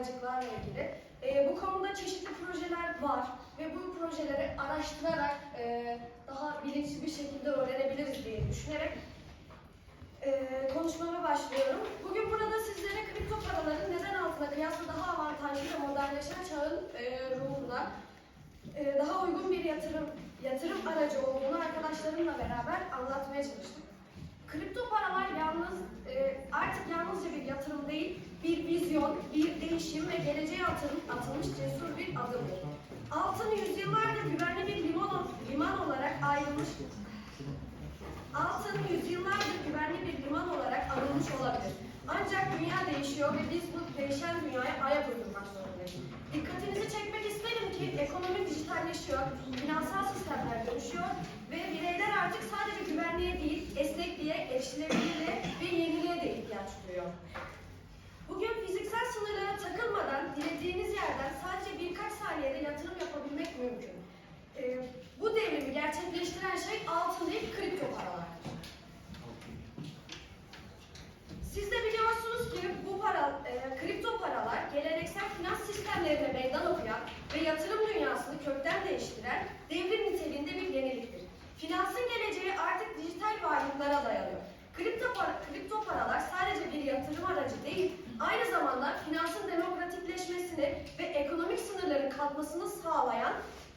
paracıklarla ilgili. E, bu konuda çeşitli projeler var ve bu projeleri araştırarak e, daha bilinçli bir şekilde öğrenebiliriz diye düşünerek e, konuşmama başlıyorum. Bugün burada sizlere kripto paraların neden altına kıyasla daha avantajlı ve modernleşen çağın e, ruhuna e, daha uygun bir yatırım yatırım aracı olduğunu arkadaşlarımla beraber anlatmaya çalıştım. Kripto paralar yalnız e, artık yalnızca bir yatırım değil, bir vizyon, bir değişim ve geleceğe atılmış, cesur bir adımdır. Altın yüzyıllardır güvenli bir liman, liman olarak ayrılmış Altın yüzyıllardır güvenli bir liman olarak anılmış olabilir. Ancak dünya değişiyor ve biz bu değişen dünyaya ayak uydurmak zorundayız. Dikkatinizi çekmek isterim ki ekonomi dijitalleşiyor, finansal sistemler dönüşüyor ve bireyler artık sadece güvenliğe değil, esnekliğe, erişilebilirliğe ve yeniliğe de ihtiyaç duyuyor. Bugün fiziksel sınırlara takılmadan dilediğiniz yerden sadece birkaç saniyede yatırım yapabilmek mümkün. Ee, bu devrimi gerçekleştiren şey altın değil, kripto paralardır. Siz de biliyorsunuz ki bu para, e, kripto paralar geleneksel finans sistemlerine meydan okuyan ve yatırım dünyasını kökten değiştiren devrim niteliğinde bir yeniliktir. Finansın geleceği artık dijital varlıklara dayanıyor. Kripto, para, kripto paralar sadece bir yatırım aracı değil, aynı zamanda finansın demokratikleşmesini ve ekonomik kalkmasını sağlayan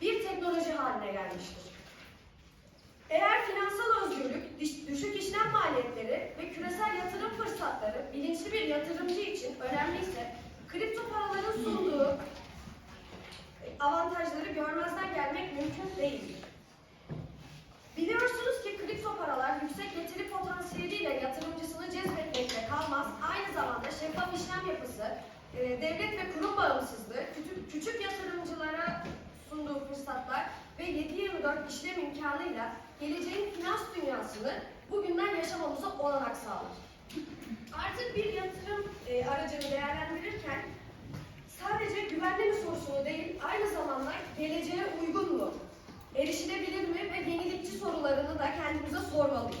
bir teknoloji haline gelmiştir. Eğer finansal özgürlük, düşük işlem maliyetleri ve küresel yatırım fırsatları bilinçli bir yatırımcı için önemliyse, kripto paraların sunduğu avantajları görmezden gelmek mümkün değildir. Biliyorsunuz ki kripto paralar yüksek getiri potansiyeliyle yatırımcısını cezbetmekte kalmaz, aynı zamanda şeffaf işlem yapısı, e, devlet ve kurum bağımsızlığı, küçük, küçük yatırımcılara sunduğu fırsatlar ve 7-24 işlem imkanıyla geleceğin finans dünyasını bugünden yaşamamıza olanak sağlar. Artık bir yatırım e, aracını değerlendirirken sadece güvenli mi sorusunu değil, aynı zamanda geleceğe uygun mu, erişilebilir mi ve yenilikçi sorularını da kendimize sormalıyız.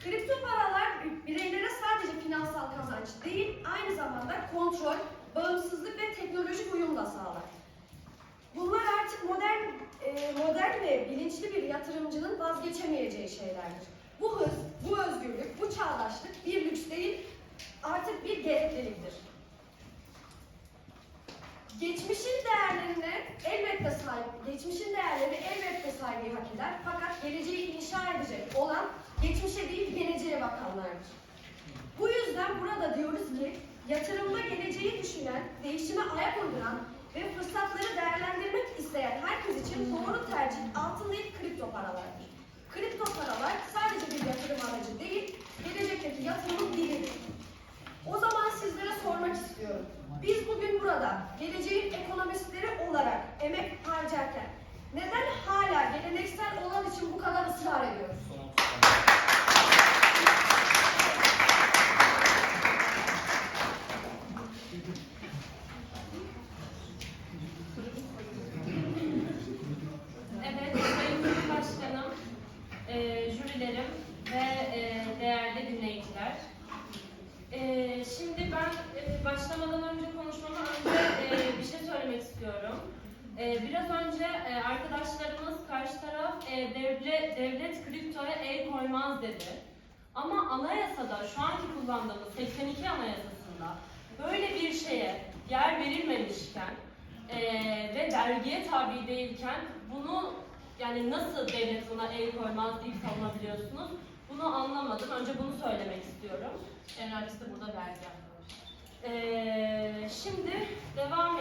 Kripto paralar bireylere sadece finansal kazanç değil, aynı zamanda kontrol, bağımsızlık ve teknolojik uyum da sağlar. Bunlar artık modern, e, modern bilinçli bir yatırımcının vazgeçemeyeceği şeylerdir. Bu hız, bu özgürlük, bu çağdaşlık bir lüks değil, artık bir gerekliliktir. Geçmişin değerlerine elbette sahip, geçmişin değerleri elbette saygıyı hak eder. Fakat geleceği inşa edecek olan geçmişe değil geleceğe bakanlardır. Bu yüzden burada diyoruz ki yatırımda geleceği düşünen, değişime ayak uyduran ve fırsatları herkes için doğru tercih altın değil kripto paralardır. Kripto paralar sadece bir yatırım aracı değil, gelecekteki yatırımın dilidir. O zaman sizlere sormak istiyorum. Biz bugün burada geleceğin ekonomistleri olarak emek harcarken neden hala geleneksel olan için bu kadar ısrar ediyoruz? Evet, Sayın Cumhurbaşkanım, e, jürilerim ve e, değerli dinleyiciler. E, şimdi ben e, başlamadan önce konuşmama önce e, bir şey söylemek istiyorum. E, biraz önce e, arkadaşlarımız karşı taraf e, devlet, devlet kriptoya el koymaz dedi. Ama anayasada, şu anki kullandığımız 82 anayasasında böyle bir şeye yer verilmemişken e, ve vergiye tabi değilken bunu yani nasıl devlet buna el koymaz deyip savunabiliyorsunuz? Bunu anlamadım. Önce bunu söylemek istiyorum. En önemlisi de burada vergi. Ee, şimdi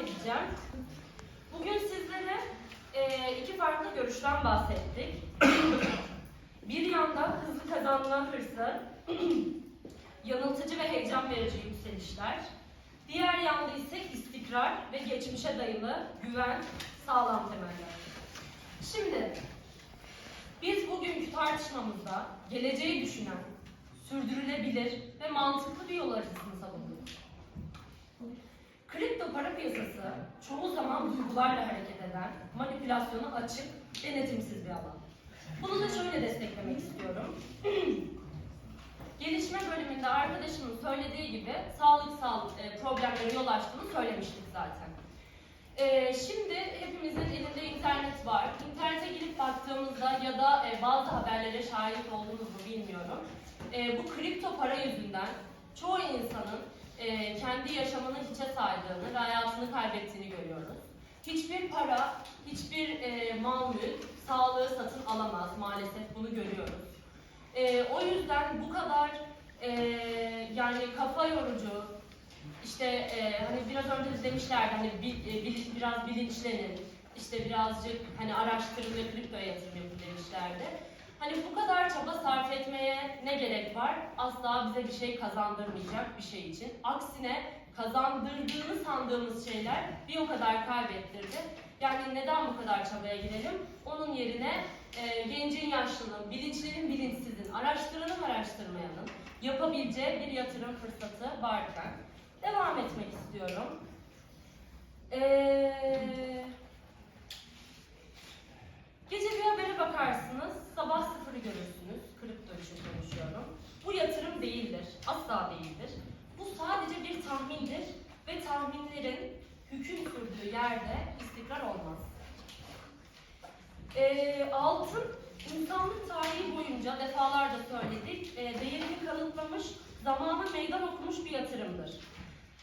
edeceğim. Bugün sizlere e, iki farklı görüşten bahsettik. Bir yanda hızlı kazanma hırsı, yanıltıcı ve heyecan verici yükselişler. Diğer yanda ise istikrar ve geçmişe dayalı güven, sağlam temeller. Şimdi biz bugünkü tartışmamızda geleceği düşünen, sürdürülebilir ve mantıklı bir yol haritasını savunduk. Piyasası çoğu zaman duygularla hareket eden, manipülasyona açık, denetimsiz bir alan. Bunu da şöyle desteklemek istiyorum. gelişme bölümünde arkadaşımın söylediği gibi sağlıksal e, problemlere yol açtığını söylemiştik zaten. E, şimdi hepimizin elinde internet var. İnternete girip baktığımızda ya da e, bazı haberlere şahit oldunuz mu bilmiyorum. E, bu kripto para yüzünden çoğu insanın kendi yaşamını hiçe saydığını ve hayatını kaybettiğini görüyoruz. Hiçbir para, hiçbir e, mal mülk sağlığı satın alamaz maalesef bunu görüyoruz. E, o yüzden bu kadar e, yani kafa yorucu, işte e, hani biraz önce de demişlerdi hani bi- e, bil- biraz bilinçlenin, işte birazcık hani araştırın ve kriptoya yatırım yapın demişlerdi. Hani bu kadar çaba sarf etmeye ne gerek var? Asla bize bir şey kazandırmayacak bir şey için. Aksine kazandırdığını sandığımız şeyler bir o kadar kaybettirdi. Yani neden bu kadar çabaya girelim? Onun yerine e, gencin yaşlının, bilinçlinin bilinçsizin, araştıranın araştırmayanın yapabileceği bir yatırım fırsatı varken devam etmek istiyorum. Ee, gece bir habere bakarsınız, sabah sıfırı görürsünüz. Kripto için konuşuyorum. Bu yatırım değildir, asla değildir. Bu sadece bir tahmindir ve tahminlerin hüküm sürdüğü yerde istikrar olmaz. Ee, altın insanlık tarihi boyunca defalarca söyledik, e, değerini kanıtlamış, zamana meydan okumuş bir yatırımdır.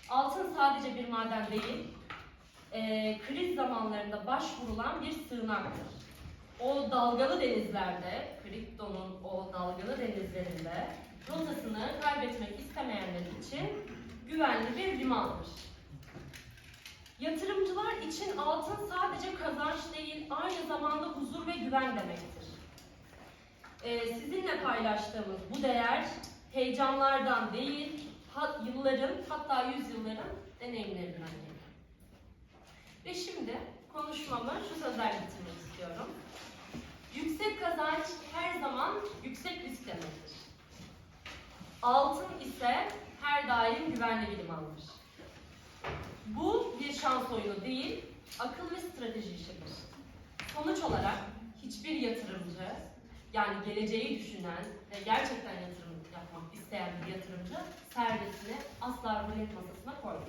Altın sadece bir maden değil, e, kriz zamanlarında başvurulan bir sığınaktır. O dalgalı denizlerde, kriptonun o dalgalı denizlerinde rotasını kaybetmek istemeyenler için güvenli bir limandır. Yatırımcılar için altın sadece kazanç değil, aynı zamanda huzur ve güven demektir. Ee, sizinle paylaştığımız bu değer heyecanlardan değil, ha- yılların hatta yüzyılların deneyimlerinden geliyor. Ve şimdi konuşmamı şu sözlerle bitirmek istiyorum. Yüksek kazanç her zaman yüksek risk demektir. Altın ise her daim güvenli bir limandır. Bu bir şans oyunu değil, akıl ve strateji işidir. Sonuç olarak hiçbir yatırımcı, yani geleceği düşünen ve gerçekten yatırım yapmak isteyen bir yatırımcı servetini asla rulet masasına koymaz.